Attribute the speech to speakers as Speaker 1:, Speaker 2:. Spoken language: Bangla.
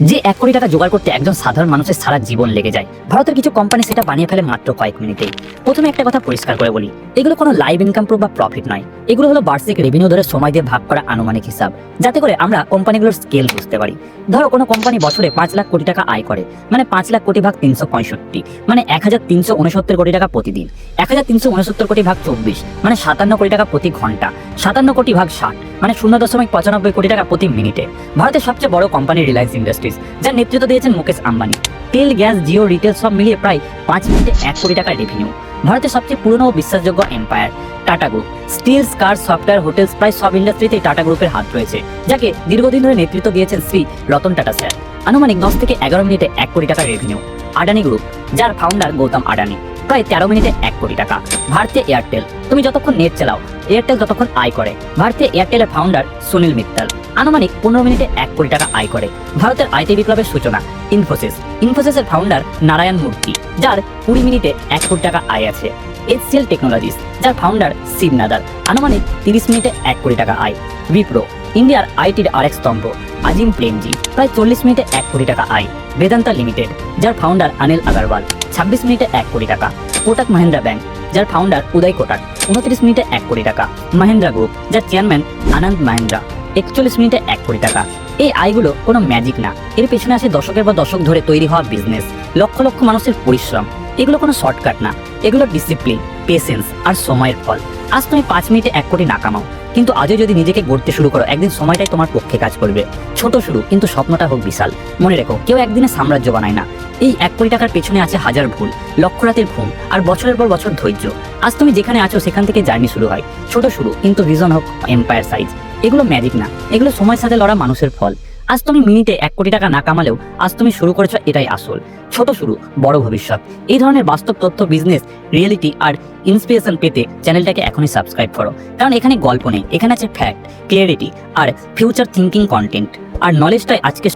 Speaker 1: যে এক কোটি টাকা জোগাড় করতে একজন সাধারণ মানুষের সারা জীবন লেগে যায়। ভারতের কিছু কোম্পানি সেটা বানিয়ে ফেলে মাত্র কয়েক মিনিটেই প্রথমে একটা কথা পরিষ্কার করে বলি। এগুলো কোনো লাইভ ইনকাম প্রুফ বা প্রফিট নয়। এগুলো হলো বার্ষিক রেভিনিউ ধরে সময় দিয়ে ভাগ করা আনুমানিক হিসাব। যাতে করে আমরা কোম্পানিগুলোর স্কেল বুঝতে পারি। ধরো কোনো কোম্পানি বছরে পাঁচ লাখ কোটি টাকা আয় করে। মানে পাঁচ লাখ কোটি ভাগ তিনশো পঁয়ষট্টি। মানে এক হাজার তিনশো উনসত্তর কোটি টাকা প্রতিদিন। এক হাজার তিনশো উনসত্তর কোটি ভাগ চব্বিশ। মানে সাতান্ন কোটি টাকা প্রতি ঘণ্টা। সাতান্ন কোটি ভাগ ষাট মানে শূন্য দশমিক পঁচানব্বই কোটি টাকা প্রতি মিনিটে। ভারতের সবচেয়ে বড় কোম্পানি রিলায়েন্স ইন্ডাস্ট্রিজ যার নেতৃত্ব দিয়েছেন মুকেশ আম্বানি। তেল, গ্যাস, জিও রিটেল সব মিলিয়ে প্রায় পাঁচ মিনিটে এক কোটি টাকা রেভিনিউ ভারতের সবচেয়ে পুরনো ও বিশ্বাসযোগ্য empire Tata group steels car software hotels প্রায় সব ইন্ডাস্ট্রিতেই টাটা গ্রুপের হাত রয়েছে, যাকে দীর্ঘদিন ধরে নেতৃত্ব দিয়েছেন শ্রী রতন টাটা স্যার আনুমানিক দশ থেকে এগারো মিনিটে এক কোটি টাকা রেভিনিউ আডানি গ্রুপ যার ফাউন্ডার গৌতম আডানি প্রায় তেরো মিনিটে এক কোটি টাকা। ভারতীয় এয়ারটেল তুমি যতক্ষণ নেট চালাও এয়ারটেল ততক্ষণ আয় করে। ভারতীয় এয়ারটেলের ফাউন্ডার সুনীল মিত্তাল। আনুমানিক পনেরো মিনিটে এক কোটি টাকা আয় করে। ভারতের আইটি বিপ্লবের সূচনা ইনফোসিস ইনফোসিসের ফাউন্ডার নারায়ণ মূর্তি, যার কুড়ি মিনিটে এক কোটি টাকা আয় আছে। এইচসিএল টেকনোলজিস যার ফাউন্ডার শিব নাদার আনুমানিক তিরিশ মিনিটে এক কোটি টাকা আয়। উইপ্রো ইন্ডিয়ার আইটির আরেক স্তম্ভ, আজিম প্রেমজি, প্রায় চল্লিশ মিনিটে এক কোটি টাকা আয়। বেদান্তা লিমিটেড, যার ফাউন্ডার আনিল আগরওয়াল, ছাব্বিশ মিনিটে এক কোটি টাকা। কোটাক মাহিন্দ্রা ব্যাংক যার ফাউন্ডার উদয় কোটাক উনত্রিশ মিনিটে এক কোটি টাকা। মাহেন্দ্রা গ্রুপ যার চেয়ারম্যান আনন্দ মাহেন্দ্রা। একচল্লিশ মিনিটে এক কোটি টাকা। এই আয়গুলো কোনো ম্যাজিক না। এর পেছনে আসে দশকের বা দশক ধরে তৈরি হওয়া বিজনেস লক্ষ লক্ষ মানুষের পরিশ্রম। এগুলো কোনো শর্টকাট না। এগুলো ডিসিপ্লিন পেশেন্স আর সময়ের ফল। আজ তুমি পাঁচ মিনিটে এক কোটি না কামাও। কিন্তু আজও যদি নিজেকে গড়তে শুরু করো, একদিন সময়টাই তোমার পক্ষে কাজ করবে। ছোট শুরু, কিন্তু স্বপ্নটা হোক বিশাল। মনে রেখো, কেউ একদিনে সাম্রাজ্য বানায় না। এই এক কোটি টাকার পেছনে আছে হাজার ভুল, লক্ষ রাতের ঘুম আর বছরের পর বছর ধৈর্য। আজ তুমি যেখানে আছো, সেখান থেকে জার্নি শুরু হয়। ছোট শুরু, কিন্তু ভিজন হোক এম্পায়ার সাইজ এগুলো ম্যাজিক না। এগুলো সময়ের সাথে লড়া মানুষের ফল। আজ তুমি মিনিটে এক কোটি টাকা না কামালেও আজ তুমি শুরু করেছ এটাই আসল। ছোট শুরু, বড় ভবিষ্যৎ। এই ধরনের বাস্তব তথ্য বিজনেস রিয়েলিটি আর ইন্সপিরেশন পেতে চ্যানেলটাকে এখনই সাবস্ক্রাইব করো। কারণ এখানে গল্প নেই, এখানে আছে ফ্যাক্ট ক্লিয়ারিটি আর ফিউচার থিঙ্কিং কন্টেন্ট আর নলেজটাই আজকে